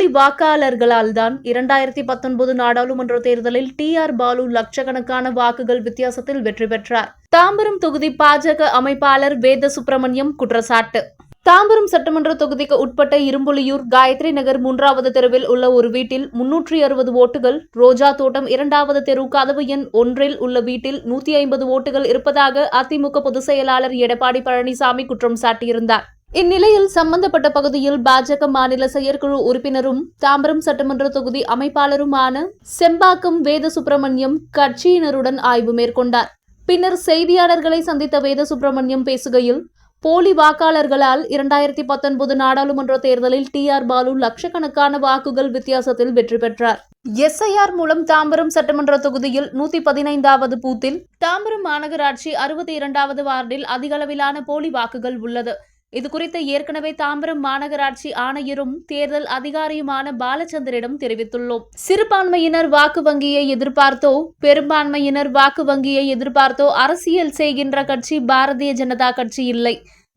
போலி வாக்காளர்களால் தான் இரண்டாயிரத்தி பத்தொன்பது நாடாளுமன்ற தேர்தலில் டி ஆர் பாலு லட்சக்கணக்கான வாக்குகள் வித்தியாசத்தில் வெற்றி பெற்றார். தாம்பரம் தொகுதி பாஜக அமைப்பாளர் வேத சுப்பிரமணியம் குற்றச்சாட்டு. தாம்பரம் சட்டமன்ற தொகுதிக்கு உட்பட்ட இரும்புலியூர் காயத்ரி நகர் மூன்றாவது தெருவில் உள்ள ஒரு வீட்டில் முன்னூற்றி அறுபது ஓட்டுகள் ரோஜா தோட்டம் இரண்டாவது தெரு கதவு எண் ஒன்றில் உள்ள வீட்டில் நூத்தி ஐம்பது ஓட்டுகள் இருப்பதாக அதிமுக பொதுச் செயலாளர் எடப்பாடி பழனிசாமி குற்றம் சாட்டியிருந்தார். இந்நிலையில் சம்பந்தப்பட்ட பகுதியில் பாஜக மாநில செயற்குழு உறுப்பினரும் தாம்பரம் சட்டமன்ற தொகுதி அமைப்பாளருமான செம்பாக்கம் வேத சுப்பிரமணியம் கட்சியினருடன் ஆய்வு மேற்கொண்டார். பின்னர் செய்தியாளர்களை சந்தித்த வேத சுப்பிரமணியம் பேசுகையில் போலி வாக்காளர்களால் இரண்டாயிரத்தி பத்தொன்பது நாடாளுமன்ற தேர்தலில் டி ஆர் பாலு லட்சக்கணக்கான வாக்குகள் வித்தியாசத்தில் வெற்றி பெற்றார். எஸ்ஐஆர் மூலம் தாம்பரம் சட்டமன்ற தொகுதியில் நூத்தி பதினைந்தாவது பூத்தில் தாம்பரம் மாநகராட்சி அறுபத்தி இரண்டாவது வார்டில் அதிகளவிலான போலி வாக்குகள் உள்ளது. இது குறித்து ஏற்கனவே தாம்பரம் மாநகராட்சி ஆணையரும் தேர்தல் அதிகாரியுமான பாலச்சந்தரிடம் தெரிவித்துள்ளோம். சிறுபான்மையினர் வாக்கு வங்கியை எதிர்பார்த்தோ பெரும்பான்மையினர் வாக்கு வங்கியை எதிர்பார்த்தோ அரசியல் செய்கின்ற கட்சி பாரதிய ஜனதா கட்சி இல்லை.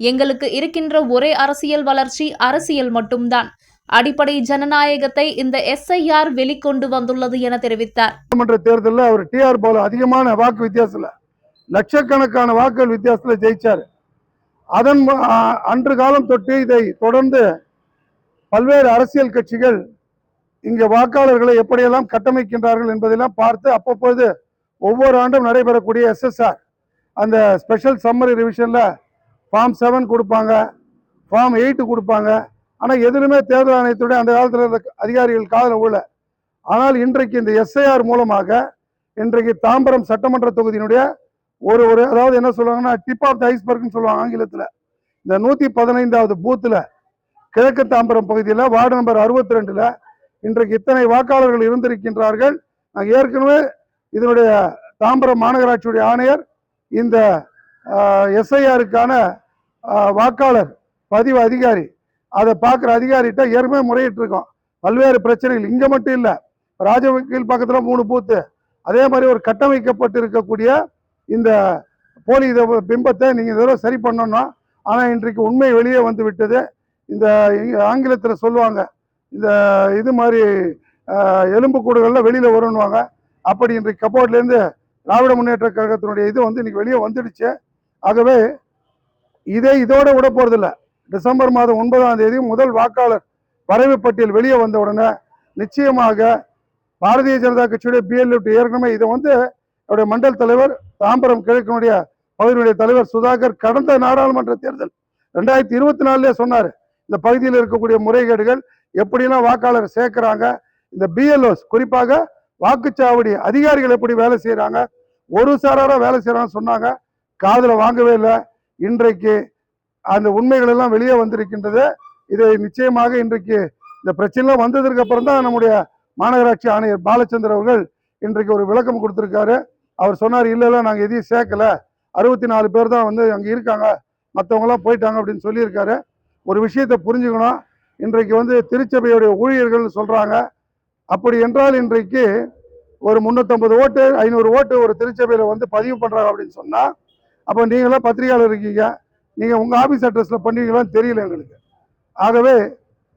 எங்களுக்கு இருக்கின்ற ஒரே அரசியல் வளர்ச்சி அரசியல் மட்டும்தான். அடிப்படை ஜனநாயகத்தை இந்த எஸ்ஐஆர் வெளிக்கொண்டு வந்துள்ளது என தெரிவித்தார். சட்டமன்ற தேர்தலில் அவர் டிஆர் பாலு அதிகமான வாக்கு வித்தியாசத்தில் லட்சக்கணக்கான வாக்குகள் வித்தியாசத்தில் ஜெயிச்சார். அதன் மு- அன்று காலம் தொட்டு இதை தொடர்ந்து பல்வேறு அரசியல் கட்சிகள் இங்கே வாக்காளர்களை எப்படியெல்லாம் கட்டமைக்கின்றார்கள் என்பதெல்லாம் பார்த்து அவ்வப்போது ஒவ்வொரு ஆண்டும் நடைபெறக்கூடிய எஸ்எஸ்ஆர் அந்த ஸ்பெஷல் சம்மரி ரிவிஷனில் ஃபார்ம் செவன் கொடுப்பாங்க ஃபார்ம் எயிட்டு கொடுப்பாங்க. ஆனால் எதுலுமே தேர்தல் ஆணையத்துடைய அந்த காலத்தில் இருந்த அதிகாரிகள் காதல உள்ள ஆனால் இன்றைக்கு இந்த எஸ்ஐஆர் மூலமாக இன்றைக்கு தாம்பரம் சட்டமன்ற தொகுதியினுடைய ஒரு ஒரு அதாவது என்ன சொல்லுவாங்கன்னா டிப் ஆஃப் த ஐஸ்பர்க்னு சொல்லுவாங்க ஆங்கிலத்தில். இந்த நூற்றி பதினைந்தாவது பூத்தில் கிழக்கு தாம்பரம் பகுதியில் வார்டு நம்பர் அறுபத்தி ரெண்டில் இன்றைக்கு இத்தனை வாக்காளர்கள் இருந்திருக்கின்றார்கள். நான் ஏற்கனவே இதனுடைய தாம்பரம் மாநகராட்சியுடைய ஆணையர் இந்த எஸ்ஐஆருக்கான வாக்காளர் பதிவு அதிகாரி அதை பார்க்குற அதிகாரிகிட்ட ஏற்கனவே முறையிட்டிருக்கோம். பல்வேறு பிரச்சனைகள். இங்கே மட்டும் இல்லை ராஜவக்கீல் பக்கத்தில் மூணு பூத்து அதே மாதிரி ஒரு கட்டமைக்கப்பட்டு இருக்கக்கூடிய இந்த போலி இத பிம்பத்தை நீங்கள் இதெல்லாம் சரி பண்ணணும் ஆனால் இன்றைக்கு உண்மை வெளியே வந்து விட்டது. இந்த ஆங்கிலத்தில் சொல்லுவாங்க இந்த இது மாதிரி எலும்பு எலும்புக்கூடுகளில் வெளியில் வரும்னுவாங்க. அப்படி இன்றைக்கு கபோர்ட்லேருந்து திராவிட முன்னேற்ற கழகத்தினுடைய இது வந்து இன்றைக்கி வெளியே வந்துடுச்சு. ஆகவே இதே இதோட விட போகிறதில்ல டிசம்பர் மாதம் ஒன்பதாம் தேதி முதல் வாக்காளர் வரைவு பட்டியல் வெளியே வந்த உடனே நிச்சயமாக பாரதிய ஜனதா கட்சியுடைய பிஎல்எஃப் ஏற்கனவே இதை வந்து அவருடைய மண்டல் தலைவர் தாம்பரம் கிழக்கினுடைய பகுதியினுடைய தலைவர் சுதாகர் கடந்த நாடாளுமன்ற தேர்தல் ரெண்டாயிரத்தி இருபத்தி நாலுலேயே சொன்னார். இந்த பகுதியில் இருக்கக்கூடிய முறைகேடுகள் எப்படிலாம் வாக்காளர் சேர்க்குறாங்க. இந்த பிஎல்ஓஸ் குறிப்பாக வாக்குச்சாவடி அதிகாரிகள் எப்படி வேலை செய்கிறாங்க ஒரு சாராராக வேலை செய்கிறாங்கன்னு சொன்னாங்க. காதில் வாங்கவே இல்லை. இன்றைக்கு அந்த உண்மைகள் எல்லாம் வெளியே வந்திருக்கின்றது. இதை நிச்சயமாக இன்றைக்கு இந்த பிரச்சனைலாம் வந்ததற்கு அப்புறம் தான் நம்முடைய மாநகராட்சி ஆணையர் பாலச்சந்திர அவர்கள் இன்றைக்கு ஒரு விளக்கம் கொடுத்திருக்காரு. அவர் சொன்னார் இல்லை இல்லை நாங்கள் எதையும் சேர்க்கல. அறுபத்தி நாலு பேர் தான் வந்து அங்கே இருக்காங்க. மற்றவங்களாம் போயிட்டாங்க அப்படின்னு சொல்லியிருக்காரு. ஒரு விஷயத்தை புரிஞ்சுக்கணும். இன்றைக்கு வந்து திருச்சபையுடைய ஊழியர்கள்னு சொல்கிறாங்க அப்படி என்றால் இன்றைக்கு ஒரு முந்நூற்றம்பது ஓட்டு ஐநூறு ஓட்டு ஒரு திருச்சபையில் வந்து பதிவு பண்ணுறாங்க அப்படின்னு சொன்னால் அப்போ நீங்களாம் பத்திரிகையாளர் இருக்கீங்க. நீங்கள் உங்கள் ஆஃபீஸ் அட்ரஸில் பண்ணுவீங்களான்னு தெரியல எங்களுக்கு. ஆகவே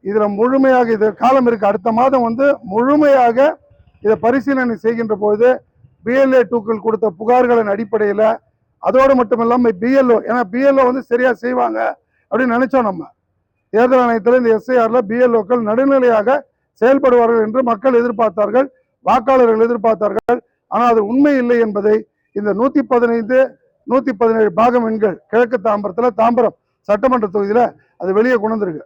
இதில் முழுமையாக இது காலம் இருக்குது அடுத்த மாதம் வந்து முழுமையாக இதை பரிசீலனை செய்கின்ற பொழுது பிஎல்ஏ டூக்கள் கொடுத்த புகார்களின் அடிப்படையில் அதோடு மட்டும் இல்லாமல் பிஎல்ஓ ஏன்னா பிஎல்ஓ வந்து சரியாக செய்வாங்க அப்படின்னு நினைச்சோம் நம்ம. தேர்தல் ஆணையத்தில் இந்த எஸ்ஐஆர்ல பிஎல்ஓக்கள் நடுநிலையாக செயல்படுவார்கள் என்று மக்கள் எதிர்பார்த்தார்கள் வாக்காளர்கள் எதிர்பார்த்தார்கள். ஆனால் அது உண்மை இல்லை என்பதை இந்த நூற்றி பதினைந்து நூற்றி பதினேழு பாகம் எண்கள் கிழக்கு தாம்பரத்தில் தாம்பரம் சட்டமன்ற தொகுதியில் அது வெளியே கொண்டு வந்திருக்கு.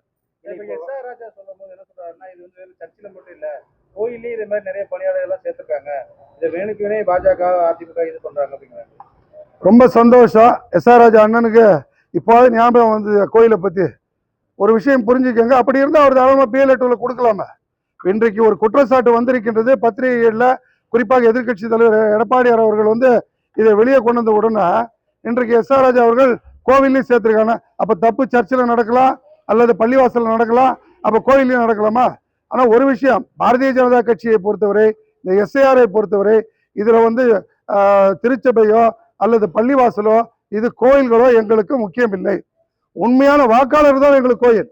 கோயிலே இது மாதிரி நிறைய பணியாளர்கள் எல்லாம் சேர்த்திருக்காங்க. இதை வேணுக்கு வேணே பாஜக அதிமுக இது பண்றாங்க அப்படிங்கிறாங்க ரொம்ப சந்தோஷம். எஸ்ஆர் ராஜா அண்ணனுக்கு இப்போது ஞாபகம் வந்து கோயிலை பற்றி ஒரு விஷயம் புரிஞ்சுக்கங்க. அப்படி இருந்தால் அவர் தாராளமாக பிஎல் டூவில் கொடுக்கலாமே. இன்றைக்கு ஒரு குற்றச்சாட்டு வந்திருக்கின்றது பத்திரிகைகளில் குறிப்பாக எதிர்க்கட்சி தலைவர் எடப்பாடியார் அவர்கள் வந்து இதை வெளியே கொண்டு வந்த உடனே இன்றைக்கு எஸ்ஆர் ராஜா அவர்கள் கோவில்லையும் சேர்த்துருக்காங்க. அப்போ தப்பு சர்ச்சில் நடக்கலாம் அல்லது பள்ளிவாசலில் நடக்கலாம் அப்போ கோயிலையும் நடக்கலாமா? ஆனால் ஒரு விஷயம் பாரதிய ஜனதா கட்சியை பொறுத்தவரை இந்த எஸ்ஐஆரை பொறுத்தவரை இதில் வந்து திருச்சபையோ அல்லது பள்ளிவாசலோ இது கோயில்களோ எங்களுக்கு முக்கியம் இல்லை உண்மையான வாக்காளர் தான் எங்களுக்கு கோயில்.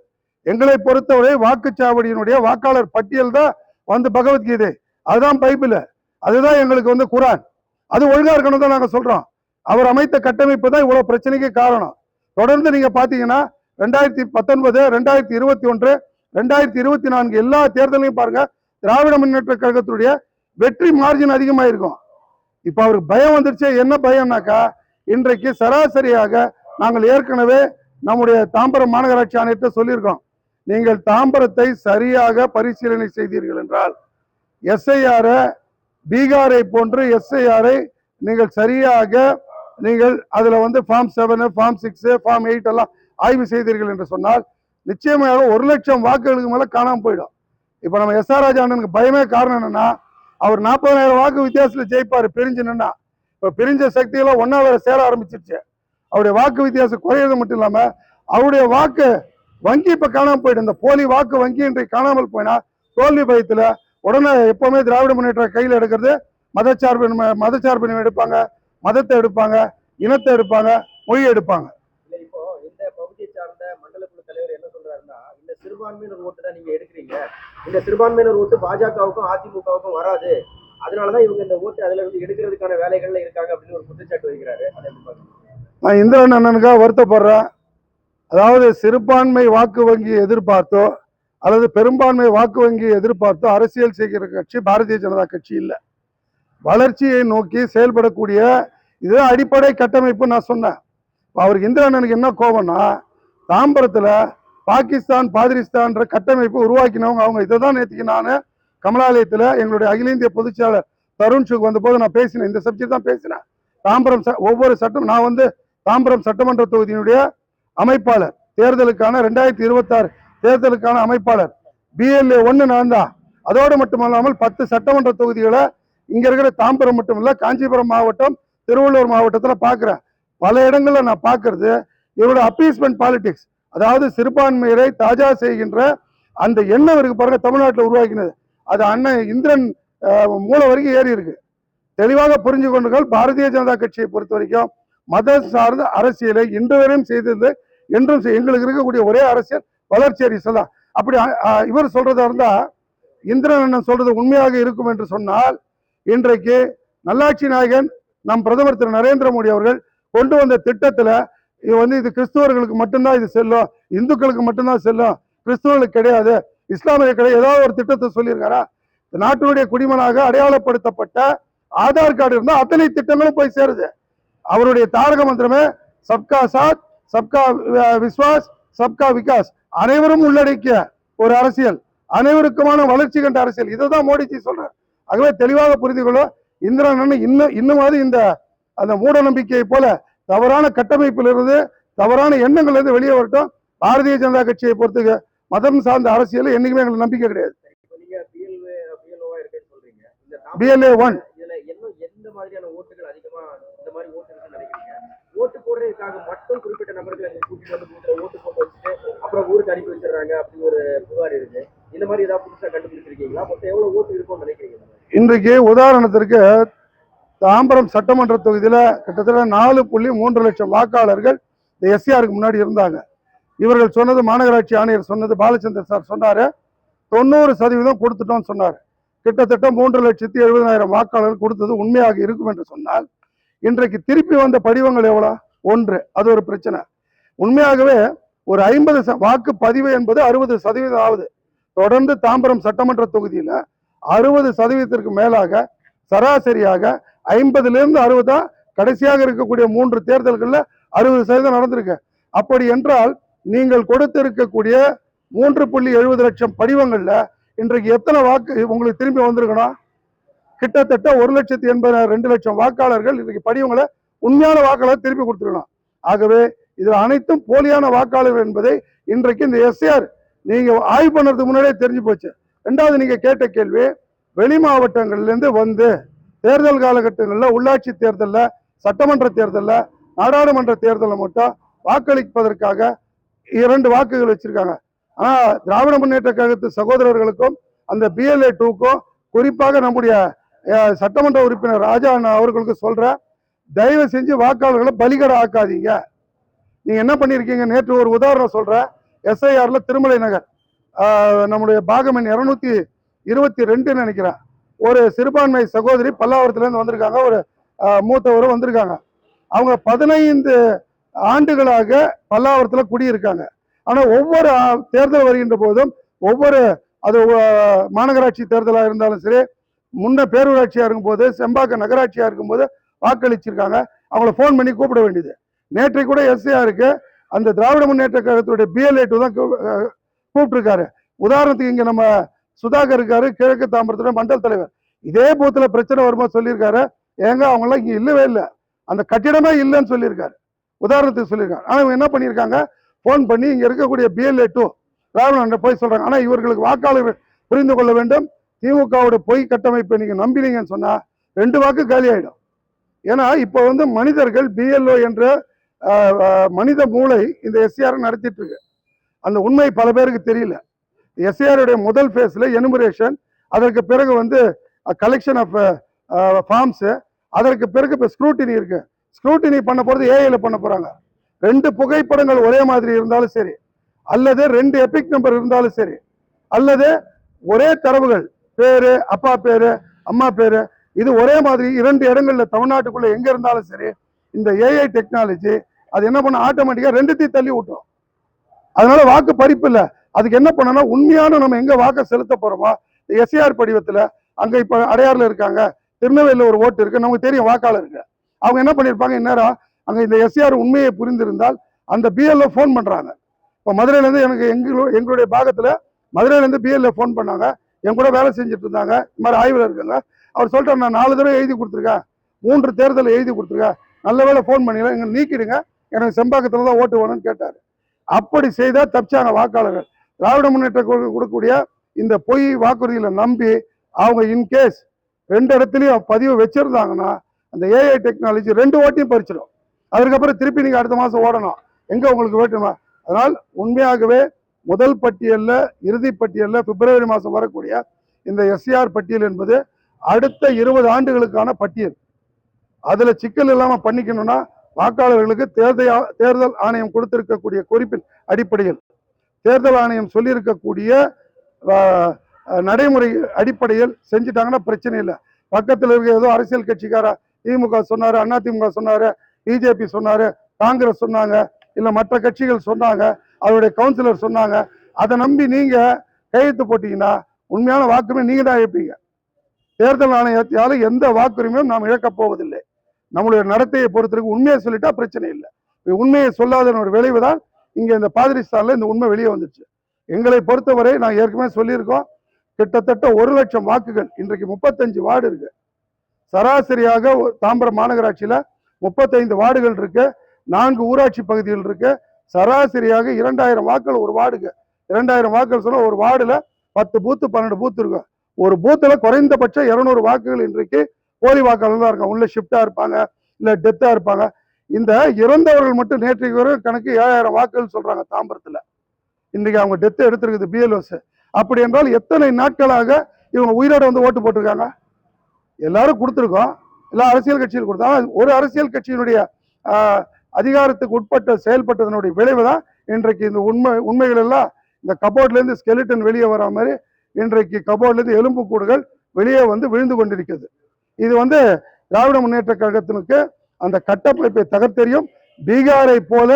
எங்களை பொறுத்தவரை வாக்குச்சாவடியினுடைய வாக்காளர் பட்டியல் தான் வந்து பகவத்கீதை. அதுதான் பைபிள். அதுதான் எங்களுக்கு வந்து குரான். அது ஒழுங்கா இருக்கணும் தான் நாங்க சொல்றோம். அவர் அமைத்த கட்டமைப்பு தான் இவ்வளவு பிரச்சனைக்கு காரணம். தொடர்ந்து நீங்க பாத்தீங்கன்னா ரெண்டாயிரத்தி பத்தொன்பது ரெண்டாயிரத்தி இருபத்தி ஒன்று ரெண்டாயிரத்தி இருபத்தி நான்கு எல்லா தேர்தலையும் பாருங்க திராவிட முன்னேற்ற கழகத்துடைய வெற்றி மார்ஜின் அதிகமாயிருக்கும். இப்ப அவருக்கு பயம் வந்துருச்சு என்ன பயம்னாக்கா இன்றைக்கு சராசரியாக நாங்கள் ஏற்கனவே நம்முடைய தாம்பரம் மாநகராட்சி ஆணையத்தை சொல்லியிருக்கோம். நீங்கள் தாம்பரத்தை சரியாக பரிசீலனை செய்தீர்கள் என்றால் எஸ்ஐஆரை பீகாரை போன்று எஸ்ஐஆரை நீங்கள் சரியாக நீங்கள் அதில் வந்து form seven form six form eight எல்லாம் ஆய்வு செய்தீர்கள் என்று சொன்னால் நிச்சயமாக ஒரு லட்சம் வாக்குகளுக்கு மேலே காணாமல் போயிடும். இப்போ நம்ம எஸ்ஆர் ராஜா அண்ணனுக்கு பயமே காரணம் என்னன்னா அவர் நாற்பதாயிரம் வாக்கு வித்தியாசத்தில் ஜெயிப்பார் பிரிஞ்சு இப்போ பிரிஞ்ச சக்தியெல்லாம் ஒன்றா வேற சேர ஆரம்பிச்சிருச்சு. அவருடைய வாக்கு வித்தியாசம் குறையிறது மட்டும் இல்லாமல் அவருடைய வாக்கு வங்கி இப்போ காணாமல் போயிடும். இந்த போலி வாக்கு வங்கி இன்றைக்கு காணாமல் போயினா தோல்வி பயத்தில் உடனே எப்போவுமே திராவிட முன்னேற்ற கையில் எடுக்கிறது மதச்சார்பின் மதச்சார்பின் எடுப்பாங்க மதத்தை எடுப்பாங்க இனத்தை எடுப்பாங்க மொழி எடுப்பாங்க இல்ல இப்போ இந்த பகுதியை சார்ந்த மண்டல குழு தலைவர் என்ன சொல்றாருன்னா இந்த சிறுபான்மையினர் ஓட்டு தான் நீங்க எடுக்கிறீங்க. இந்த சிறுபான்மையினர் ஓட்டு பாஜகவுக்கும் அதிமுகவுக்கும் வராது. அதனாலதான் இவங்க இந்த ஓட்டு அதுல இருந்து எடுக்கிறதுக்கான வேலைகள்ல இருக்காங்க அப்படின்னு ஒரு குற்றச்சாட்டு வைக்கிறாரு. நான் இந்திரன் அண்ணனுக்காக வருத்தப்படுறேன். அதாவது சிறுபான்மை வாக்கு வங்கி எதிர்பார்த்தோ அல்லது பெரும்பான்மை வாக்கு வங்கியை எதிர்பார்த்தோ அரசியல் செய்கிற கட்சி பாரதிய ஜனதா கட்சி இல்லை. வளர்ச்சியை நோக்கி செயல்படக்கூடிய இதுதான் அடிப்படை கட்டமைப்பு நான் சொன்னேன். அவருக்கு இந்திர அண்ணனுக்கு என்ன கோபம்னா தாம்பரத்தில் பாகிஸ்தான் பாதிரிஸ்தான்ற கட்டமைப்பு உருவாக்கினவங்க அவங்க. இதை தான் நேற்றுக்கு நான் கமலாலயத்தில் எங்களுடைய அகில இந்திய பொதுச்செயலர் தருண் சுக் வந்தபோது நான் பேசினேன். இந்த சப்ஜெக்ட் தான் பேசினேன். தாம்பரம் ச- ஒவ்வொரு சட்டம் நான் வந்து தாம்பரம் சட்டமன்ற தொகுதியினுடைய அமைப்பாளர் தேர்தலுக்கான ரெண்டாயிரத்தி இருபத்தாறு தேர்தலுக்கான அமைப்பாளர் பிஎல்ஏ ஒன்று நான் தான். அதோடு மட்டுமல்லாமல் பத்து சட்டமன்ற தொகுதிகளை இங்கே இருக்கிற தாம்பரம் மட்டும் இல்லை காஞ்சிபுரம் மாவட்டம் திருவள்ளூர் மாவட்டத்தில் பார்க்குறேன் பல இடங்களில் நான் பார்க்கறது இவரோட அப்பீஸ்மெண்ட் பாலிடிக்ஸ் அதாவது சிறுபான்மையரை தாஜா செய்கின்ற அந்த எண்ணம் இருக்கு பாருங்க தமிழ்நாட்டில் உருவாக்கினது. அது அண்ணன் இந்திரன் மூளை வரைக்கும் ஏறி இருக்கு. தெளிவாக புரிஞ்சு கொண்டுகள் பாரதிய ஜனதா கட்சியை பொறுத்த வரைக்கும் மத சார்ந்த அரசியலை இன்று வரையும் செய்தது என்றும் செய்- எங்களுக்கு இருக்கக்கூடிய ஒரே அரசியல் வளர்ச்சி அரசியல் தான். அப்படி இவர் சொல்றதா இருந்தா இந்திரன் அண்ணன் சொல்றது உண்மையாக இருக்கும் என்று சொன்னால் இன்றைக்கு நல்லாட்சி நாயகன் நம் பிரதமர் திரு. நரேந்திர மோடி அவர்கள் கொண்டு வந்த திட்டத்துல இது வந்து இது கிறிஸ்துவர்களுக்கு மட்டும்தான் இது செல்லும். இந்துக்களுக்கு மட்டும்தான் செல்லும். கிறிஸ்துவர்களுக்கு கிடையாது. இஸ்லாமிய கிடையாது ஏதாவது ஒரு திட்டத்தை சொல்லியிருக்காரா? இந்த நாட்டினுடைய குடிமனாக அடையாளப்படுத்தப்பட்ட ஆதார் கார்டு இருந்தால் அத்தனை திட்டங்களும் போய் சேருது. அவருடைய தாரக மந்திரமே சப்கா சாத் சப்கா விஸ்வாஸ் சப்கா விகாஸ். அனைவரும் உள்ளடக்கிய ஒரு அரசியல். அனைவருக்குமான வளர்ச்சி கண்ட அரசியல். இதை தான் மோடிஜி சொல்றார். ஆகவே தெளிவாக புரிந்து கொள்ள இந்திரன் இன்னும் இன்னும் இன்னுமாவது இந்த அந்த மூட நம்பிக்கையை போல தவறான கட்டமைப்பிலிருந்து தவறான எண்ணங்கள்ல இருந்து வெளியே வரட்டும். பாரதிய ஜனதா கட்சியை பொறுத்துக்க மதம் சார்ந்த அரசியல் என்னைக்குமே எங்களுக்கு நம்பிக்கை கிடையாது. பிஎல்ஏ ஒன் இதுல இன்னும் எந்த மாதிரியான ஓட்டுகள் அதிகமா இந்த மாதிரி ஓட்டு போடுறதுக்காக மட்டும் குறிப்பிட்ட நபர்களை கூட்டிட்டு வந்து ஓட்டு போட்டு வச்சுட்டு அப்புறம் ஊருக்கு அனுப்பி வச்சிடுறாங்க அப்படி ஒரு புகார் இருக்கு. இந்த மாதிரி ஏதாவது புதுசா கண்டுபிடிச்சிருக்கீங்களா? மொத்தம் எவ்வளவு ஓட்டு இருக்கும்னு நினைக்கிறீங்க? இன்றைக்கு உதாரணத்திற்கு தாம்பரம் சட்டமன்ற தொகுதியில் கிட்டத்தட்ட நாலு புள்ளி மூன்று லட்சம் வாக்காளர்கள் இந்த எஸ்ஆருக்கு முன்னாடி இருந்தாங்க. இவர்கள் சொன்னது மாநகராட்சி ஆணையர் சொன்னது பாலச்சந்தர் சார் சொன்னார். தொண்ணூறு சதவீதம் கொடுத்துட்டோம்னு சொன்னார். கிட்டத்தட்ட மூன்று லட்சத்தி எழுபதாயிரம் வாக்காளர்கள் கொடுத்தது உண்மையாக இருக்கும் என்று சொன்னால் இன்றைக்கு திருப்பி வந்த படிவங்கள் எவ்வளோ? ஒன்று. அது ஒரு பிரச்சனை. உண்மையாகவே ஒரு ஐம்பது வாக்கு பதிவு என்பது அறுபது சதவீதம் ஆகுது. தொடர்ந்து தாம்பரம் சட்டமன்ற தொகுதியில் அறுபது சதவீதத்திற்கு மேலாக சராசரியாக ஐம்பதுலேருந்து அறுபதா? கடைசியாக இருக்கக்கூடிய மூன்று தேர்தல்களில் அறுபது சதவீதம் நடந்திருக்கு. அப்படி என்றால் நீங்கள் கொடுத்திருக்கக்கூடிய மூன்று புள்ளி எழுபது லட்சம் படிவங்களில் இன்றைக்கு எத்தனை வாக்கு உங்களுக்கு திரும்பி வந்திருக்கணும் கிட்டத்தட்ட ஒரு லட்சத்தி எண்பதாயிரம் ரெண்டு லட்சம் வாக்காளர்கள் இன்றைக்கு படிவங்களை உண்மையான வாக்காளர் திருப்பி கொடுத்துருக்கணும். ஆகவே இதில் அனைத்தும் போலியான வாக்காளர்கள் என்பதை இன்றைக்கு இந்த எஸ்ஆர் நீங்கள் ஆய்வு பண்ணுறதுக்கு முன்னாடியே தெரிஞ்சு போச்சு. ரெண்டாவது நீங்கள் கேட்ட கேள்வி வெளி மாவட்டங்கள்லேருந்து வந்து தேர்தல் காலகட்டங்களில் உள்ளாட்சி தேர்தலில் சட்டமன்ற தேர்தலில் நாடாளுமன்ற தேர்தலில் மட்டும் வாக்களிப்பதற்காக இரண்டு வாக்குகள் வச்சிருக்காங்க. ஆனால் திராவிட முன்னேற்ற கழகத்து சகோதரர்களுக்கும் அந்த பிஎல்ஏ டூக்கும் குறிப்பாக நம்முடைய சட்டமன்ற உறுப்பினர் ராஜா அவர்களுக்கு சொல்கிற தயவு செஞ்சு வாக்காளர்களை பலிகடை ஆக்காதீங்க நீங்கள் என்ன பண்ணியிருக்கீங்க நேற்று ஒரு உதாரணம் சொல்கிறேன் எஸ்ஐஆரில் திருமலை நகர் நம்முடைய பாகமன் இரநூத்தி இருபத்தி ரெண்டுன்னு நினைக்கிறேன். ஒரு சிறுபான்மை சகோதரி பல்லாவரத்துலேருந்து வந்திருக்காங்க. ஒரு மூத்தவரும் வந்திருக்காங்க. அவங்க பதினைந்து ஆண்டுகளாக பல்லாவரத்தில் குடியிருக்காங்க. ஆனால் ஒவ்வொரு தேர்தல் வருகின்ற போதும் ஒவ்வொரு அது மாநகராட்சி தேர்தலாக இருந்தாலும் சரி முன்ன பேரூராட்சியாக இருக்கும்போது செம்பாக்க நகராட்சியாக இருக்கும்போது வாக்களிச்சிருக்காங்க. அவங்கள ஃபோன் பண்ணி கூப்பிட வேண்டியது. நேற்றை கூட எஸ்ஏஆருக்கு அந்த திராவிட முன்னேற்ற கழகத்துடைய பிஎல்ஏ டூ தான் கூ- உதாரணத்துக்கு இங்கே நம்ம சுதாகர் இருக்காரு கிழக்கு தாம்பரத்துல மண்டல் தலைவர். இதே பூத்துல பிரச்சனை வருமா சொல்லியிருக்காரு ஏங்க அவங்க எல்லாம் இங்க இல்லவே இல்லை. அந்த கட்டிடமே இல்லைன்னு சொல்லியிருக்காரு. உதாரணத்துக்கு சொல்லியிருக்காரு. ஆனா இவங்க என்ன பண்ணியிருக்காங்க? ஃபோன் பண்ணி இங்க இருக்கக்கூடிய பிஎல்ஏ டூ ராவணன் போய் சொல்றாங்க. ஆனா இவர்களுக்கு வாக்காளர்கள் புரிந்து கொள்ள வேண்டும். திமுகவோட பொய் கட்டமைப்பை நீங்க நம்பினீங்கன்னு சொன்னா ரெண்டு வாக்கு காலி ஆகிடும் ஏன்னா இப்போ வந்து மனிதர்கள் பிஎல்ஓ என்ற மனித மூளை இந்த எஸ்சிஆர் நடத்திட்டு இருக்கு. அந்த உண்மை பல பேருக்கு தெரியல. எஸ்ஏஆருடைய முதல் ஃபேஸில் எனுமரேஷன் அதற்கு பிறகு வந்து கலெக்ஷன் ஆஃப் ஃபார்ம்ஸு அதற்கு பிறகு இப்போ ஸ்க்ரூட்டினி இருக்குது ஸ்க்ரூட்டினி பண்ண போகிறது ஏஐயில் பண்ண போகிறாங்க ரெண்டு புகைப்படங்கள் ஒரே மாதிரி இருந்தாலும் சரி அல்லது ரெண்டு எபிக் நம்பர் இருந்தாலும் சரி அல்லது ஒரே தரவுகள் பேர் அப்பா பேர் அம்மா பேர் இது ஒரே மாதிரி இரண்டு இடங்களில் தமிழ்நாட்டுக்குள்ளே எங்கே இருந்தாலும் சரி இந்த ஏஐ டெக்னாலஜி அது என்ன பண்ண ஆட்டோமேட்டிக்காக ரெண்டுத்தையும் தள்ளி விட்டுரும். அதனால வாக்கு பறிப்பு இல்லை. அதுக்கு என்ன பண்ணனா உண்மையான நம்ம எங்க வாக்க செலுத்த போறோமோ எஸ்ஏஆர் படிவத்துல அங்க இப்ப அடையாறுல இருக்காங்க. திருநெல்வேலியில் ஒரு ஓட்டு இருக்கு. நமக்கு தெரியும் வாக்காளருக்கு அவங்க என்ன பண்ணிருப்பாங்க இந்நேரம் அங்க இந்த எஸ்ஏஆர் உண்மையை புரிந்திருந்தால் அந்த பிஎல்ஓ ஃபோன் பண்றாங்க. இப்போ மதுரையிலேருந்து எனக்கு எங்களோ எங்களுடைய பாகத்துல மதுரையிலேருந்து பிஎல்ஓ ஃபோன் பண்ணாங்க. என் கூட வேலை செஞ்சுட்டு இருந்தாங்க. இந்த மாதிரி ஆய்வில் இருக்காங்க. அவர் சொல்லிட்டார் நான் நாலு தடவை எழுதி கொடுத்துருக்கேன். மூன்று தேர்தல் எழுதி கொடுத்துருக்கேன். நல்ல வேலை ஃபோன் பண்ணிடலாம் எங்களை நீக்கிடுங்க. எனக்கு செம்பாக்கத்தில் தான் ஓட்டு வேணும்னு கேட்டார். அப்படி செய்தால் தப்பிச்சாங்க வாக்காளர்கள். திராவிட முன்னேற்ற கொடுக்கக்கூடிய இந்த பொய் வாக்குறுதிகளை நம்பி அவங்க இன்கேஸ் ரெண்டு இடத்துலையும் பதிவு வச்சிருந்தாங்கன்னா அந்த ஏஐ டெக்னாலஜி ரெண்டு ஓட்டையும் பறிச்சிடும். அதுக்கப்புறம் திருப்பி நீங்கள் அடுத்த மாதம் ஓடணும். எங்கே உங்களுக்கு வேட்டுமா அதனால் உண்மையாகவே முதல் பட்டியலில் இறுதி பட்டியலில் பிப்ரவரி மாதம் வரக்கூடிய இந்த எஸ்ஆர் பட்டியல் என்பது அடுத்த இருபது ஆண்டுகளுக்கான பட்டியல். அதில் சிக்கல் இல்லாமல் பண்ணிக்கணும்னா வாக்காளர்களுக்கு தேர்தல் தேர்தல் ஆணையம் கொடுத்திருக்கக்கூடிய குறிப்பின் அடிப்படையில். தேர்தல் ஆணையம் சொல்லியிருக்கக்கூடிய நடைமுறை அடிப்படையில் செஞ்சுட்டாங்கன்னா பிரச்சனை இல்லை. பக்கத்தில் இருக்க ஏதோ அரசியல் கட்சிக்காரா திமுக சொன்னார் அதிமுக சொன்னார் பிஜேபி சொன்னார் காங்கிரஸ் சொன்னாங்க இல்லை மற்ற கட்சிகள் சொன்னாங்க அவருடைய கவுன்சிலர் சொன்னாங்க அதை நம்பி நீங்கள் கையெழுத்து போட்டிங்கன்னா உண்மையான வாக்குரிமை நீங்கள் தான் இழப்பீங்க. தேர்தல் ஆணையத்தால் எந்த வாக்குரிமையும் நாம் இழக்கப் போவதில்லை. நம்மளுடைய நடத்தையை பொறுத்தவரைக்கும் உண்மையை சொல்லிட்டா பிரச்சனை இல்லை. உண்மையை உண்மையை சொல்லாதனோட விளைவு தான் இங்கே இந்த பாதிரிஸ்தானில் இந்த உண்மை வெளியே வந்துச்சு. எங்களை பொறுத்தவரை நான் ஏற்கனவே சொல்லியிருக்கோம் கிட்டத்தட்ட ஒரு லட்சம் வாக்குகள் இன்றைக்கு முப்பத்தஞ்சு வார்டு இருக்கு. சராசரியாக தாம்பரம் மாநகராட்சியில் முப்பத்தைந்து வார்டுகள் இருக்கு நான்கு ஊராட்சி பகுதிகள் இருக்கு. சராசரியாக இரண்டாயிரம் வாக்கள் ஒரு வார்டுக்கு. இரண்டாயிரம் வாக்கள் சொன்னால் ஒரு வார்டில் பத்து பூத்து பன்னெண்டு பூத்து இருக்கும். ஒரு பூத்தில் குறைந்தபட்சம் இரநூறு வாக்குகள் இன்றைக்கு போலி வாக்காளர் தான் இருக்காங்க. உள்ள ஷிஃப்டாக இருப்பாங்க இல்லை டெத்தாக இருப்பாங்க. இந்த இறந்தவர்கள் மட்டும் நேற்றைக்கு வரை கணக்கு ஏழாயிரம் வாக்குகள் சொல்றாங்க தாம்பரத்தில். இன்றைக்கி அவங்க டெத்தை எடுத்திருக்குது பிஎல்ஓஸ் அப்படி என்றால் எத்தனை நாட்களாக இவங்க உயிரோட வந்து ஓட்டு போட்டிருக்காங்க? எல்லாரும் கொடுத்துருக்கோம். எல்லா அரசியல் கட்சியில் கொடுத்தா ஒரு அரசியல் கட்சியினுடைய அதிகாரத்துக்கு உட்பட்ட செயல்பட்டதனுடைய விளைவு தான் இன்றைக்கு இந்த உண்மை உண்மைகள் எல்லாம். இந்த கபோர்ட்லேருந்து ஸ்கெலிட்டன் வெளியே வர மாதிரி இன்றைக்கு கபோர்ட்லேருந்து எலும்பு எலும்புக்கூடுகள் வெளியே வந்து விழுந்து கொண்டிருக்கிறது இது வந்து திராவிட முன்னேற்ற கழகத்தினுக்கு அந்த கட்டமைப்பை தகர்த்தெறியும். பீகாரை போல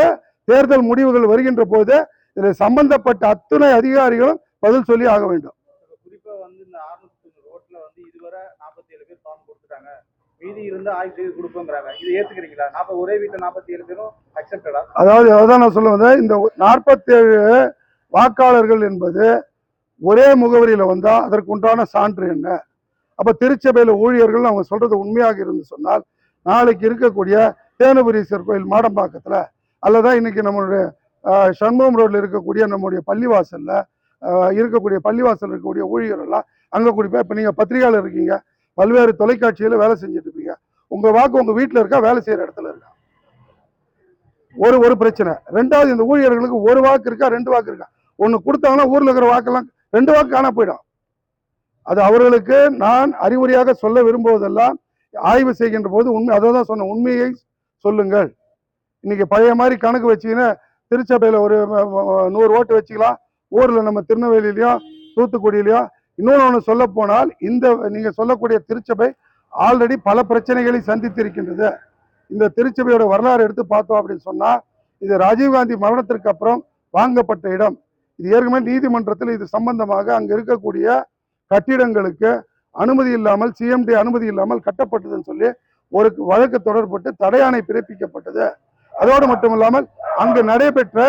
தேர்தல் முடிவுகள் வருகின்ற போது இதில் சம்பந்தப்பட்ட அத்துணை அதிகாரிகளும் பதில் சொல்லி ஆக வேண்டும். குறிப்பா வந்து இந்த ஆறுநூத்தி தொண்ணூறு ரோட்ல வந்து இதுவரை நாற்பத்தி ஏழு பேர் ஃபார்ம் கொடுத்துட்டாங்க. மீதி இருந்து ஆய்வு செய்து கொடுப்போங்கிறாங்க. இது ஏத்துக்கிறீங்களா? நாற்பது ஒரே வீட்டுல நாற்பத்தி ஏழு பேரும் அக்செப்டடா அதாவது அதான் நான் சொல்ல வந்தேன். இந்த நாற்பத்தேழு வாக்காளர்கள் என்பது ஒரே முகவரியில வந்தா அதற்கு உண்டான சான்று என்ன? அப்ப திருச்சபையில ஊழியர்கள் அவங்க சொல்றது உண்மையாக இருந்து சொன்னால் நாளைக்கு இருக்கக்கூடிய தேனபுரீஸ்வர் கோயில் மாடம்பாக்கத்தில் அல்லதா இன்னைக்கு நம்மளுடைய சண்முகம் ரோட்ல இருக்கக்கூடிய நம்முடைய பள்ளிவாசலில் இருக்கக்கூடிய பள்ளிவாசல் இருக்கக்கூடிய ஊழியர் எல்லாம் அங்க இப்போ நீங்கள் பத்திரிகையில் இருக்கீங்க பல்வேறு தொலைக்காட்சியில் வேலை செஞ்சுட்டு இருப்பீங்க உங்கள் வாக்கு உங்கள் வீட்டில் இருக்கா வேலை செய்கிற இடத்துல இருக்கா? ஒரு ஒரு பிரச்சனை. ரெண்டாவது இந்த ஊழியர்களுக்கு ஒரு வாக்கு இருக்கா ரெண்டு வாக்கு இருக்கா? ஒன்று கொடுத்தாங்கன்னா ஊரில் இருக்கிற வாக்கெல்லாம் ரெண்டு வாக்கு காண போயிடும். அது அவர்களுக்கு நான் அறிவுரையாக சொல்ல விரும்புவதெல்லாம் ஆய்வு செய்கின்ற போது உண்மை அதை தான் சொன்ன உண்மையை சொல்லுங்கள். இன்னைக்கு பழைய மாதிரி கணக்கு வச்சிங்கன்னா திருச்சபையில் ஒரு நூறு ஓட்டு வச்சுக்கலாம். ஊரில் நம்ம திருநெல்வேலியிலையும் தூத்துக்குடியிலையும் இன்னொன்று ஒன்று சொல்ல போனால் இந்த நீங்கள் சொல்லக்கூடிய திருச்சபை ஆல்ரெடி பல பிரச்சனைகளை சந்தித்திருக்கின்றது. இந்த திருச்சபையோட வரலாறு எடுத்து பார்த்தோம் அப்படின்னு சொன்னால் இது ராஜீவ்காந்தி மரணத்திற்கு அப்புறம் வாங்கப்பட்ட இடம். இது ஏற்கனவே நீதிமன்றத்தில் இது சம்பந்தமாக அங்கே இருக்கக்கூடிய கட்டிடங்களுக்கு அனுமதி இல்லாமல் சிஎம்டி அனுமதி இல்லாமல் கட்டப்பட்டதுன்னு சொல்லி ஒரு வழக்கு தொடர்பட்டு தடையாணை பிறப்பிக்கப்பட்டது. அதோடு மட்டும் இல்லாமல் அங்கு நடைபெற்ற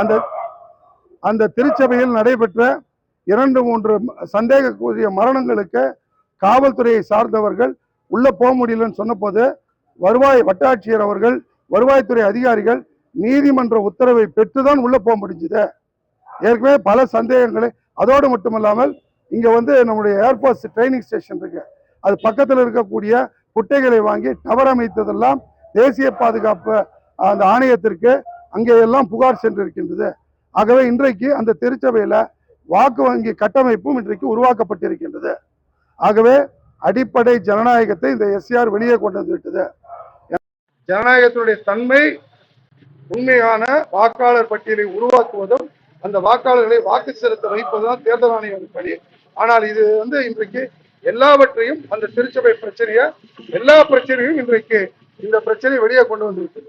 அந்த அந்த திருச்சபையில் நடைபெற்ற இரண்டு மூன்று சந்தேகக்குரிய மரணங்களுக்கு காவல்துறையை சார்ந்தவர்கள் உள்ளே போக முடியலன்னு சொன்னபோது வருவாய் வட்டாட்சியர் அவர்கள் வருவாய்த்துறை அதிகாரிகள் நீதிமன்ற உத்தரவை பெற்றுதான் உள்ளே போக முடிஞ்சுது. ஏற்கனவே பல சந்தேகங்களை அதோடு மட்டுமல்லாமல் இங்கே வந்து நம்முடைய ஏர்ஃபோர்ஸ் ட்ரைனிங் ஸ்டேஷன் இருக்கு. அது பக்கத்தில் இருக்கக்கூடிய குட்டைகளை வாங்கி டவர் அமைத்ததெல்லாம் தேசிய பாதுகாப்பு அந்த ஆணையத்திற்கு அங்கே எல்லாம் புகார் சென்றிருக்கின்றது. ஆகவே இன்றைக்கு அந்த திருச்சபையில் வாக்கு வங்கி கட்டமைப்பும் இன்றைக்கு உருவாக்கப்பட்டிருக்கின்றது. ஆகவே அடிப்படை ஜனநாயகத்தை இந்த எஸ்ஆர் வெளியே கொண்டு வந்துவிட்டது ஜனநாயகத்தினுடைய தன்மை உண்மையான வாக்காளர் பட்டியலை உருவாக்குவதும் அந்த வாக்காளர்களை வாக்கு செலுத்த வைப்பதுதான் தேர்தல் ஆணையம் பணி. ஆனால் இது வந்து இன்றைக்கு எல்லாவற்றையும் அந்த திருச்சபை பிரச்சனைய எல்லா பிரச்சனையும் இன்றைக்கு இந்த பிரச்சனை வெளியே கொண்டு வந்திருக்குது